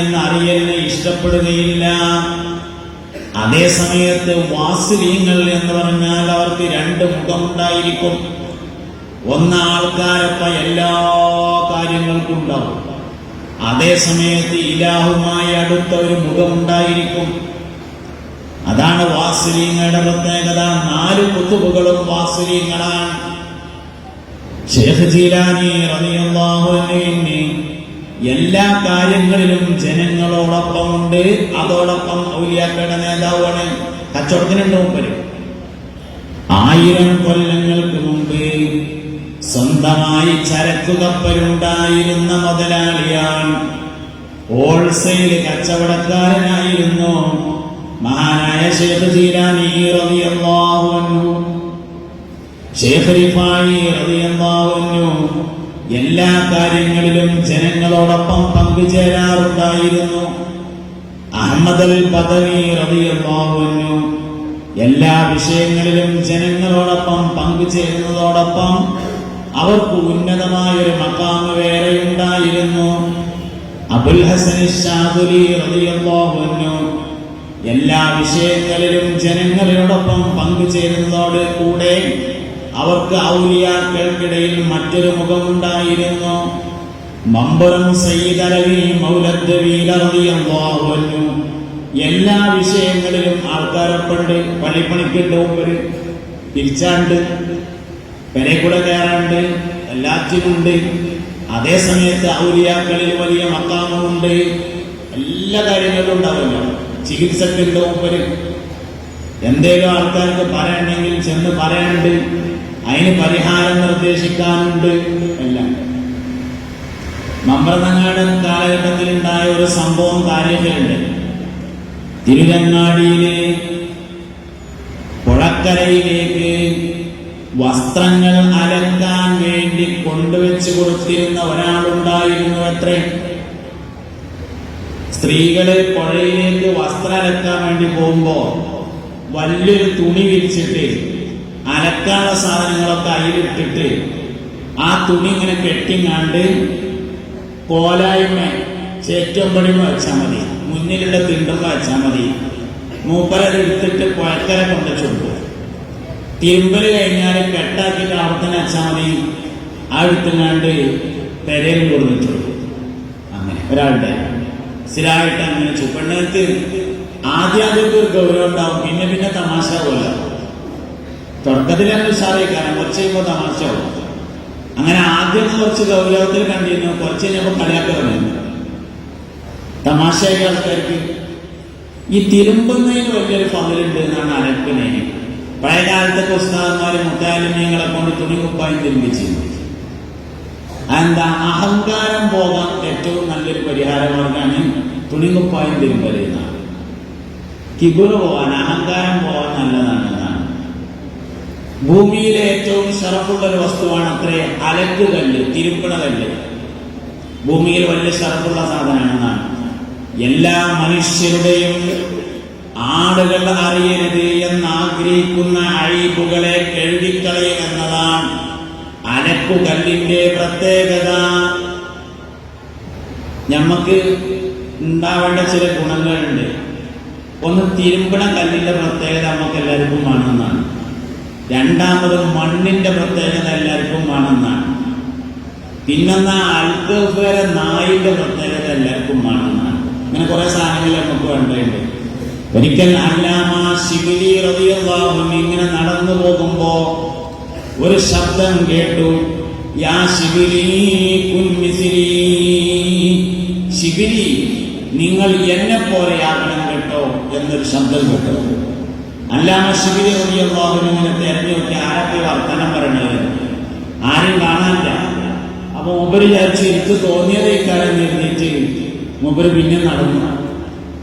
എന്ന് അറിയലിനെ ഇഷ്ടപ്പെടുകയില്ല. അതേ സമയത്ത് വാസുലീങ്ങൾ എന്ന് പറഞ്ഞാൽ അവർക്ക് രണ്ട് മുഖമുണ്ടായിരിക്കും ഒന്ന് ആൾക്കാരൊപ്പം എല്ലാ കാര്യങ്ങൾക്കും ഉണ്ടാവും. അതേ സമയത്ത് ഇലാഹുമായി അടുത്ത ഒരു മുഖമുണ്ടായിരിക്കും അതാണ് വാസുലീങ്ങളുടെ പ്രത്യേകത. നാല് കുത്തുബുകളും വാസുലീങ്ങളാണ് ഷേഖ് ജീലാനി റളിയല്ലാഹു എല്ലാ കാര്യങ്ങളിലും ജനങ്ങളോടൊപ്പം ഉണ്ട്. അതോടൊപ്പം ഔലിയാക്കളുടെ നേതാവാണ് കച്ചവടത്തിനുണ്ട് മുമ്പര് ആയിരം കൊല്ലങ്ങൾക്ക് മുമ്പ് സ്വന്തമായി ചരക്കു കപ്പലുണ്ടായിരുന്ന മുതലാളിയാണ് ഹോൾസെയിൽ കച്ചവടക്കാരനായിരുന്നു മഹാനായ ഷേഖ് ജീരാനി റളിയല്ലാഹു അൻഹു. ഷേഖ് റിഫായി റളിയല്ലാഹു അൻഹു. എല്ലാ കാര്യങ്ങളിലും ജനങ്ങളോടൊപ്പം പങ്കുചേരാറുണ്ടായിരുന്നു. അഹമ്മദ് അൽ പദവി റബിയു എല്ലാ വിഷയങ്ങളിലും ജനങ്ങളോടൊപ്പം പങ്കുചേരുന്നതോടൊപ്പം അവർക്ക് ഉന്നതമായ ഒരു മക്കാമ് വേറെയുണ്ടായിരുന്നു അബുൽ ഹസൻ ഷാദുലി എല്ലാ വിഷയങ്ങളിലും ജനങ്ങളോടൊപ്പം പങ്കുചേരുന്നതോട് കൂടെ അവർക്ക് ഔലിയാക്കൾക്കിടയിൽ മറ്റൊരു മുഖമുണ്ടായിരുന്നു. മമ്പുറം എല്ലാ വിഷയങ്ങളിലും ആൾക്കാരൊപ്പുണ്ട് പള്ളിപ്പണിക്കുണ്ട് മുമ്പര് തിരിച്ചാണ്ട് പെരെ കൂടെ കയറാണ്ട് എല്ലാറ്റിനുണ്ട് അതേ സമയത്ത് ഔലിയാക്കളിൽ വലിയ മക്കാമുണ്ട് എല്ലാ കാര്യങ്ങളും ഉണ്ടാവില്ല ചികിത്സക്കുണ്ട് ഒപ്പര് എന്തേലും ആൾക്കാർക്ക് പറയണമെങ്കിൽ ചെന്ന് പറയാനുണ്ട്. അതിന് പരിഹാരം നിർദ്ദേശിക്കാനുണ്ട് എല്ലാം മമ്പ്രതങ്ങാടൻ കാലഘട്ടത്തിൽ ഉണ്ടായ ഒരു സംഭവം കാര്യങ്ങളുണ്ട് തിരുരങ്ങാടിയിലെ പുഴക്കരയിലേക്ക് വസ്ത്രങ്ങൾ അലക്കാൻ വേണ്ടി കൊണ്ടുവച്ച് കൊടുത്തിരുന്ന ഒരാളുണ്ടായിരുന്നു അത്രേ സ്ത്രീകൾ പുഴയിലേക്ക് വസ്ത്രം അലക്കാൻ വേണ്ടി പോകുമ്പോ വലിയൊരു തുണി വിരിച്ചിട്ട് അലക്കാനുള്ള സാധനങ്ങളൊക്കെ അതിലിട്ടിട്ട് ആ തുണി ഇങ്ങനെ കെട്ടിങ്ങാണ്ട് കോലായ്മ ചേറ്റമ്പടിമ വെച്ചാൽ മതി. മുന്നിലുള്ള തിണ്ടുമ്പ വെച്ചാൽ മതി. മൂപ്പരത് എടുത്തിട്ട് പുഴക്കര കൊണ്ട് ചുട്ടു തിരുമ്പൽ കഴിഞ്ഞാൽ കെട്ടാക്കിയിട്ട് അവിടുത്തെ വെച്ചാൽ മതി. ആ എടുത്തുങ്ങാണ്ട് പെരയിൽ കൊടുത്തിട്ടു അങ്ങനെ ഒരാളുടെ സ്ഥിരമായിട്ട് അങ്ങനെ ചുപ്പണ്ണത്ത് ആദ്യം ആദ്യമൊക്കെ ഒരു ഗൗരവം ഉണ്ടാവും. പിന്നെ പിന്നെ തമാശ പോലെ. തുടക്കത്തിലാണ് ഉഷാറായിക്കാരം കുറച്ച് കഴിയുമ്പോൾ തമാശയാവും അങ്ങനെ ആദ്യം കുറച്ച് ഗൗരവത്തിൽ കണ്ടിരുന്നു. കുറച്ച് കഴിഞ്ഞപ്പോൾ കളിയാക്ക പറഞ്ഞു തമാശയായ ആൾക്കാർക്ക് ഈ തിരുമ്പുന്നതിന് വലിയൊരു ഫതിലുണ്ട് എന്നാണ് അലപ്പിനെ പഴയ കാലത്തൊക്കെ ഉസ്താദന്മാര് കൊണ്ട് തുണി കുപ്പായും തിരുമ്പിച്ചിരുന്നു. എന്താ അഹങ്കാരം പോകാൻ ഏറ്റവും നല്ലൊരു പരിഹാരമാർഗാണ് തുണി തുണികുപ്പായം തിരുമ്പലെന്നാണ് കിബുറ് പോകാൻ അഹങ്കാരം പോകാൻ നല്ലതാണ്. ഭൂമിയിലെ ഏറ്റവും ഷറഫുള്ള ഒരു വസ്തുവാണ് അത്രേ അലക്ക് കല്ല് തിരുപ്പണ കല്ല്. ഭൂമിയിൽ വലിയ ഷറഫുള്ള സാധനമാണെന്നാണ്. എല്ലാ മനുഷ്യരുടെയും ആളുകൾ അറിയരുത് എന്ന് ആഗ്രഹിക്കുന്ന അഴിബുകളെ കഴുകിക്കളയും എന്നതാണ് അലക്കുകല്ലിന്റെ പ്രത്യേകത. നമുക്ക് ഉണ്ടാവേണ്ട ചില ഗുണങ്ങളുണ്ട്. ഒന്ന് തിരുമ്പണ കല്ലിന്റെ പ്രത്യേകത നമുക്ക് എല്ലാവർക്കും വേണമെന്നാണ്. രണ്ടാമത് മണ്ണിന്റെ പ്രത്യേകത എല്ലാവർക്കും വേണമെന്നാണ്. പിന്നെന്ന അൽക്കഫേര നായിന്റെ പ്രത്യേകത എല്ലാവർക്കും വേണമെന്നാണ്. ഇങ്ങനെ കുറെ സാധനങ്ങൾ നമുക്ക് വേണ്ടതുണ്ട്. ഒരിക്കൽ അല്ലാമ ശിബിലി റളിയല്ലാഹു അൻഹു ഇങ്ങനെ നടന്നു പോകുമ്പോ ഒരു ശബ്ദം കേട്ടു. യാ ശിബിലി കുൻ മിസ്ലി. ശിബിലി നിങ്ങൾ എന്നെ പോലെയാകണം കേട്ടോ എന്നൊരു ശബ്ദം കേട്ടു. അല്ലാമ ശിബിലി റളിയല്ലാഹു ഇങ്ങനെ തെരഞ്ഞു നോക്കി ആരൊക്കെ വർത്തനം പറയണത്? ആരും കാണാനില്ല. അപ്പൊ മൂപ്പര് വിചാരിച്ച് എനിക്ക് തോന്നിയത് ഇക്കാലം എഴുതിയിട്ട് മൂപ്പര് പിന്നെ നടന്നു.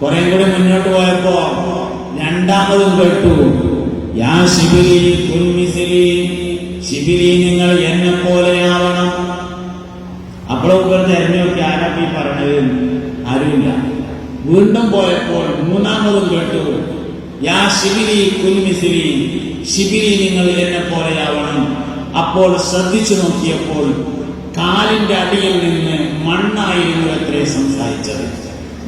കുറെ കൂടി മുന്നോട്ട് പോയപ്പോ രണ്ടാമതും കേട്ടു. യാ ശിബിലി കുൽമിസിലി ശിബിലി നിങ്ങൾ എന്നെ പോലെയാവണം. അപ്പോഴും ഇവർ തെരഞ്ഞു ആരൊക്കെ പറഞ്ഞത് ആരുമില്ല. വീണ്ടും പോയപ്പോൾ മൂന്നാമതും കേട്ടു. യാ ശിബിലി കുൽമിസിരി ശിബിലി നിങ്ങൾ എന്നെ പോലെയാവണം. അപ്പോൾ ശ്രദ്ധിച്ചു നോക്കിയപ്പോൾ കാലിന്റെ അടിയിൽ നിന്ന് മണ്ണായിരുന്നു അത്രേ സംസാരിച്ചത്.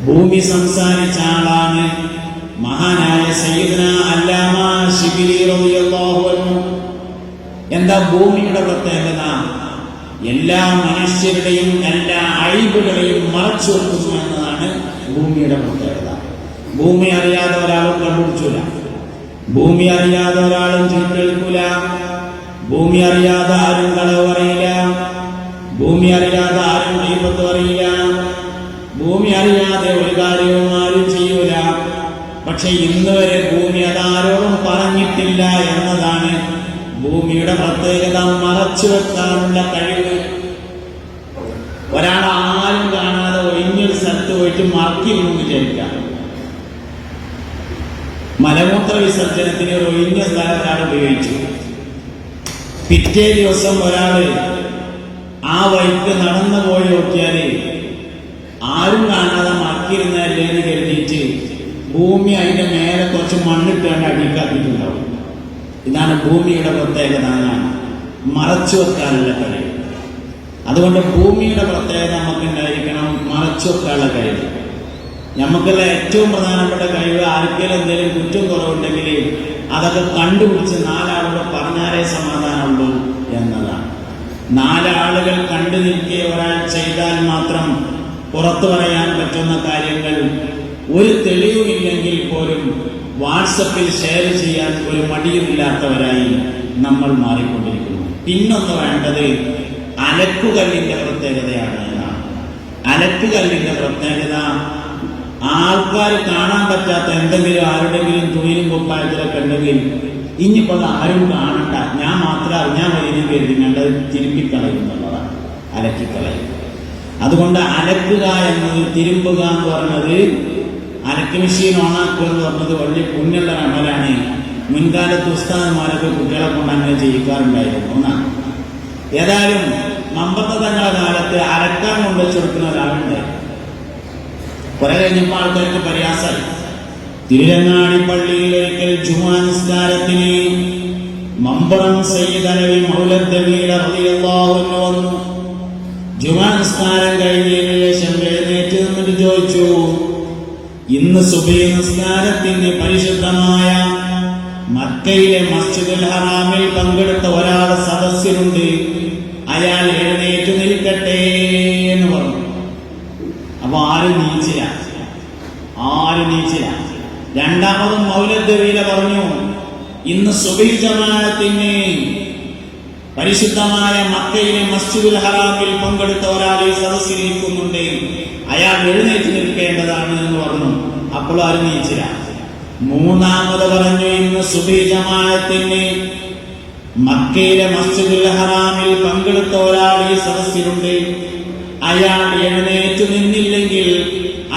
ഭൂമി സംസാരിച്ച ആളാണ് മഹാനായ സയ്യിദ്ന അല്ലാമ അൻഹു. എന്താ ഭൂമിയുടെ പ്രത്യേകത എല്ലാ മനുഷ്യരുടെയും എല്ലാ അഴിവുകളെയും മറച്ചു വെക്കുന്നു എന്നതാണ് ഭൂമിയുടെ പ്രത്യേകത ഭൂമി അറിയാതെ ഒരാളും കണ്ടുപിടിച്ചില്ല ഭൂമി അറിയാതെ ഒരാളും ചുറ്റെടുക്കൂല ഭൂമി അറിയാതെ ആരും കളവ് അറിയില്ല ഭൂമി അറിയാതെ ആരും ദീപത്ത് അറിയില്ല. ഭൂമി അറിയാതെ ഒരു കാര്യവും ആരും ചെയ്യൂല. പക്ഷെ ഇന്ന് വരെ ഭൂമി അതാരോടും പറഞ്ഞിട്ടില്ല എന്നതാണ് ഭൂമിയുടെ പ്രത്യേകത. മറച്ചു വെക്കാനുള്ള കഴിവ്. ഒരാൾ ആരും കാണാതെ ഒഴിഞ്ഞൊരു സ്ഥലത്ത് പോയിട്ട് മറക്കിരുന്നു വിചാരിക്കാം മലമൂത്ര വിസർജനത്തിന് ഒരു ഒഴിഞ്ഞ സ്ഥലം ഉപയോഗിച്ചു പിറ്റേ ദിവസം ഒരാൾ ആ വഴിക്ക് നടന്നു പോയി നോക്കിയാൽ ആരും കാണാതെ മറക്കിരുന്നല്ലേ എന്ന് കരുതിയിട്ട് ഭൂമി അതിന്റെ മേലെ കുറച്ച് മണ്ണിട്ടാണ്ട് അടിക്കാത്തിട്ടുണ്ടാവും ഇതാണ് ഭൂമിയുടെ പ്രത്യേകത എന്നാണ് മറച്ചു വെക്കാനുള്ള കഴിവ് അതുകൊണ്ട് ഭൂമിയുടെ പ്രത്യേകത നമുക്ക് ഉണ്ടായിരിക്കണം മറച്ചു വെക്കാനുള്ള കഴിവ് നമുക്കുള്ള ഏറ്റവും പ്രധാനപ്പെട്ട കഴിവ് ആർക്കെങ്കിലും എന്തെങ്കിലും കുറ്റം കുറവുണ്ടെങ്കിൽ അതൊക്കെ കണ്ടുപിടിച്ച് നാലാളുകൾ പറഞ്ഞാലേ സമാധാനമുള്ളൂ എന്നതാണ്. നാലാളുകൾ കണ്ടു നിൽക്കെ ഒരാൾ ചെയ്താൽ മാത്രം പുറത്തു പറയാൻ പറ്റുന്ന കാര്യങ്ങൾ ഒരു തെളിവുമില്ലെങ്കിൽ പോലും വാട്സപ്പിൽ ഷെയർ ചെയ്യാൻ ഒരു മടിയുമില്ലാത്തവരായി നമ്മൾ മാറിക്കൊണ്ടിരിക്കുന്നു. പിന്നൊന്ന് വേണ്ടത് അലക്കുകല്ലിന്റെ പ്രത്യേകതയാണ്. അലക്കുകല്ലിന്റെ പ്രത്യേകത ആൾക്കാർ കാണാൻ പറ്റാത്ത എന്തെങ്കിലും ആരുടെങ്കിലും തുണിയിലും കുപ്പായത്തിലൊക്കെ ഉണ്ടെങ്കിൽ ഇനിയിപ്പോൾ ആരും കാണണ്ട. ഞാൻ മാത്രം അറിഞ്ഞാൽ മതി കരുതി. കണ്ടത് തിരുമ്പിക്കളയും എന്നുള്ളതാണ്. അലക്കിക്കളയും. അതുകൊണ്ട് അലക്കുക എന്നത് തിരുമ്പുക എന്ന് പറഞ്ഞത് അലക്ക് മെഷീൻ ഓണാക്കുക എന്ന് പറഞ്ഞത് വലിയ പുണ്യുള്ള അമലാണ്. മുൻകാലത്ത് ഉസ്താദന്മാരൊക്കെ കുട്ടികളെ കൊണ്ട് അങ്ങനെ ചെയ്യിക്കാറുണ്ടായിരുന്നു. ഒന്നാണ് ഏതായാലും മമ്പത്ത തങ്ങളുടെ കാലത്ത് അലക്കാൻ കൊണ്ടുവച്ച് കൊടുക്കുന്ന ഒരാളുണ്ട്. കുറെ കഴിഞ്ഞപ്പോൾ ആൾക്കാർക്ക് പ്രയാസമായി തിരുരങ്ങാടി പള്ളിയിൽ ഒരിക്കൽ ജുമാ നിസ്കാരത്തിന് മമ്പറം സയ്യിദ് അലവി റളിയല്ലാഹു അൻഹു വന്നു. ജുമാ നിസ്കാരം കഴിഞ്ഞതിന് ശേഷം എഴുന്നേറ്റ് നിന്നിട്ട് ചോദിച്ചു ഇന്ന് സുബൈ നിസ്കാരത്തിന് പരിശുദ്ധമായ മക്കയിലെ മസ്ജിദുൽ ഹറാമിൽ പങ്കെടുത്ത ഒരാൾ സദസ്യനുണ്ട് അയാൾ എഴുന്നേറ്റ് നിൽക്കട്ടെ. അപ്പൊ ആരും നീച്ചില്ല. ആരും നീച്ചില്ല. രണ്ടാമതും മൗലദ്വീല പറഞ്ഞു ഇന്ന് സുബൈ പരിശുദ്ധമായ മക്കയിലെ മസ്ജിദുൽ ഹറാമിൽ പങ്കെടുത്ത ഒരാൾ ഈ സദസ്സിൽ അയാൾ എഴുന്നേറ്റ് നിൽക്കേണ്ടതാണ് എന്ന് പറഞ്ഞു. അപ്പോൾ ആരും നീച്ചില്ല. മൂന്നാമത് പറഞ്ഞു ഇന്ന് സുബൈ മക്കയിലെ മസ്ജിദുൽ ഹറാമിൽ പങ്കെടുത്ത ഒരാൾ ഈ സദസ്സിലുണ്ട്. അയാൾ എഴുന്നേറ്റ് നിന്നില്ലെങ്കിൽ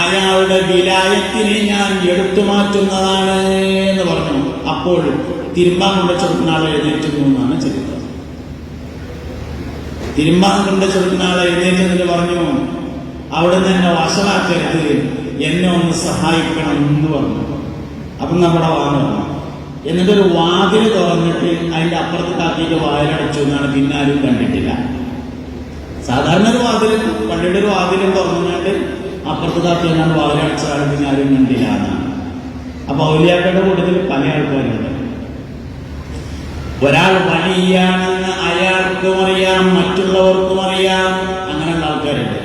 അയാളുടെ വിലായത്തിനെ ഞാൻ എടുത്തു മാറ്റുന്നതാണ് എന്ന് പറഞ്ഞു. അപ്പോൾ തിരുമ്പാൻ കൊണ്ട ചെറുക്കുന്ന എഴുന്നേറ്റുന്നു എഴുന്നേറ്റ് എന്നാണ് ചരിത്രം തിരുമ്പാൻ കൊണ്ട ചെറുക്കുന്ന ആൾ എഴുന്നേറ്റ് എന്നിട്ട് പറഞ്ഞു അവിടെ നിന്ന് വശമാക്കരുത്. എന്നെ ഒന്ന് സഹായിക്കണം എന്ന് പറഞ്ഞു. അപ്പം നമ്മുടെ വാങ്ങണം എന്നിട്ടൊരു വാതിൽ തുറന്നിട്ട് അതിന്റെ അപ്പുറത്ത് കാക്കിയിട്ട് വായനടച്ചു എന്നാണ് പിന്നാലും കണ്ടിട്ടില്ല. സാധാരണ ഒരു വാതിൽ പള്ളിയുടെ ഒരു വാതിലും തുറന്നുകൊണ്ട് അപ്പുറത്ത് താത്തുകൊണ്ട് വാതിലടച്ചതാണ് പിന്നെ ആരും കണ്ടില്ല എന്നാണ്. അപ്പൊ ഔലിയാക്കളുടെ കൂട്ടത്തിൽ പല ആൾക്കാരുണ്ട്. ഒരാൾ വലിയാണെന്ന് അയാൾക്കും അറിയാം മറ്റുള്ളവർക്കും അറിയാം അങ്ങനെയുള്ള ആൾക്കാരുണ്ട്.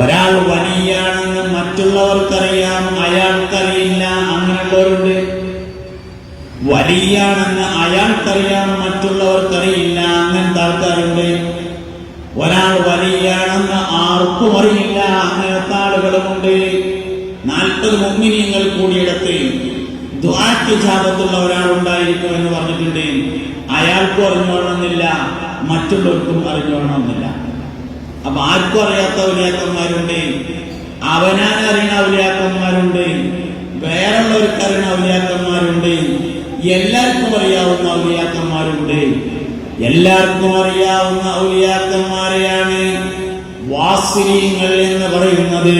ഒരാൾ വലിയാണെന്ന് മറ്റുള്ളവർക്കറിയാം അയാൾക്കറിയില്ല അങ്ങനെയുള്ളവരുണ്ട്. വലിയാണെന്ന് അയാൾക്കറിയാം മറ്റുള്ളവർക്കറിയില്ല അങ്ങനത്തെ ആൾക്കാരുണ്ട്. ഒരാൾ വലിയാണെന്ന് ആർക്കും അറിയില്ല. അങ്ങനത്തെ ആളുകളുമുണ്ട് നാൽപ്പത് മുമ്മിനിയങ്ങൾ കൂടിയിടത്ത് ദ്വാക്ക് ജാപത്തുള്ള ഒരാളുണ്ടായിരിക്കും എന്ന് പറഞ്ഞിട്ടുണ്ട്. അയാൾക്കും അറിഞ്ഞോണമെന്നില്ല മറ്റുള്ളവർക്കും അറിഞ്ഞോണമെന്നില്ല അപ്പൊ ആർക്കും അറിയാത്ത ഔലിയാക്കന്മാരുണ്ട് അവനാൻ അറിയുന്ന ഔലിയാക്കന്മാരുണ്ട് വേറെയുള്ളവർക്ക് അറിയുന്ന ഔലിയാക്കന്മാരുണ്ട് എല്ലാവർക്കും അറിയാവുന്ന ഔലിയാക്കന്മാരുണ്ട് എല്ലാവർക്കും അറിയാവുന്ന ഔലിയാക്കന്മാരെയാണ് വാസിരീങ്ങൾ എന്ന് പറയുന്നത്.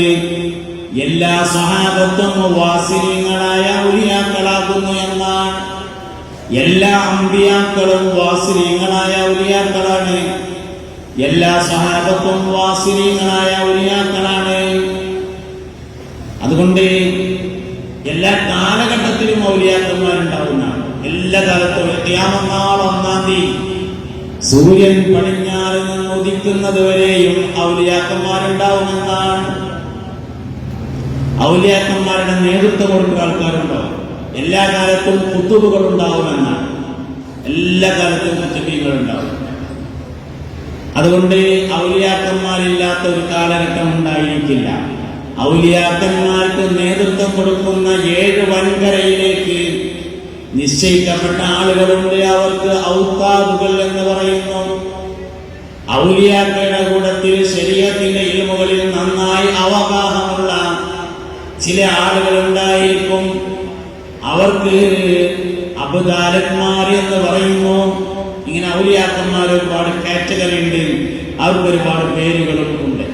എല്ലാ സഹാബത്തും വാസിനിയങ്ങളായ ഔലിയാക്കളാകുന്നു എന്നാണ്. എല്ലാ അമ്പിയാക്കളും വാസിനിയങ്ങളായ ഔലിയാക്കളാണ്. എല്ലാ സഹാബത്തും വാസിനിയങ്ങളായ ഔലിയാക്കളാണ്. അതുകൊണ്ട് എല്ലാ കാലഘട്ടത്തിലും ഔലിയാക്കന്മാരുണ്ടാവുന്നതാണ്. എല്ലാ ക്യാമനാൾ ഒന്നാം തീയതി. സൂര്യൻ പടിഞ്ഞാറ് നിന്ന് ഉദിക്കുന്നത് വരെയും ഔലിയാക്കന്മാരുണ്ടാവുമെന്നാണ്. ഔലിയാക്കന്മാരുടെ നേതൃത്വം കൊടുക്കുന്ന ആൾക്കാരുണ്ടോ? എല്ലാ കാലത്തും കുത്തുബുകൾ ഉണ്ടാവുമെന്നാണ് എല്ലാ കാലത്തും കുത്തുബീകൾ ഉണ്ടാവും അതുകൊണ്ട് ഔലിയാക്കന്മാരില്ലാത്ത ഒരു കാലഘട്ടം ഉണ്ടായിരിക്കില്ല. ഔലിയാക്കന്മാർക്ക് നേതൃത്വം കൊടുക്കുന്ന ഏഴ് വൻകരയിലേക്ക് നിശ്ചയിക്കപ്പെട്ട ആളുകളുണ്ട്. അവർക്ക് ഔത്താദുകൾ എന്ന് പറയുന്നു. ഔലിയാക്കളുടെ കൂടത്തിൽ ശരീരത്തിന്റെ ഇൽമുകളിൽ നന്നായി അവഗാഹമുള്ള ചില ആളുകളുണ്ടായിരിക്കും അവർക്ക് അബുദാലന്മാർ എന്ന് പറയുന്നു. ഇങ്ങനെ ഔലിയാക്കന്മാർ ഒരുപാട് കാറ്റഗറി ഉണ്ട് അവർക്ക് ഒരുപാട് പേരുകളും ഉണ്ട്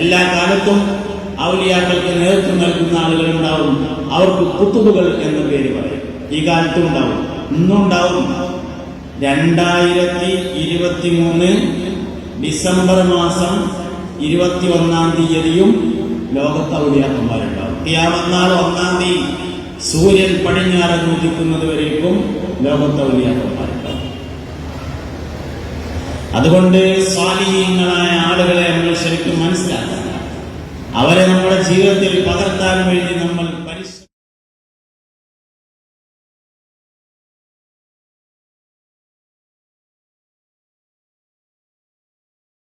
എല്ലാ കാലത്തും ഔലിയാക്കൾക്ക് നേതൃത്വം നൽകുന്ന ആളുകൾ ഉണ്ടാവും. അവർക്ക് കുത്തുബുകൾ എന്ന പേര് പറയും. ഈ കാലത്തും ഉണ്ടാവും. ഇന്നും ഉണ്ടാവും രണ്ടായിരത്തി ഇരുപത്തി മൂന്ന് ഡിസംബർ മാസം ഇരുപത്തി ഒന്നാം തീയതിയും ലോകത്ത് ഔലിയാക്കന്മാരുണ്ടാവും ക്യാമന്നാൾ ഒന്നാം തീയതി സൂര്യൻ പടിഞ്ഞാറ് ഉദിക്കുന്നത് വരേക്കും ലോകത്ത് ഔലിയാക്കന്മാരുണ്ടാവും അതുകൊണ്ട് സ്വാധീനങ്ങളായ ആളുകളെ നമ്മൾ ശരിക്കും മനസ്സിലാക്കണം. അവരെ നമ്മുടെ ജീവിതത്തിൽ പകർത്താൻ വേണ്ടി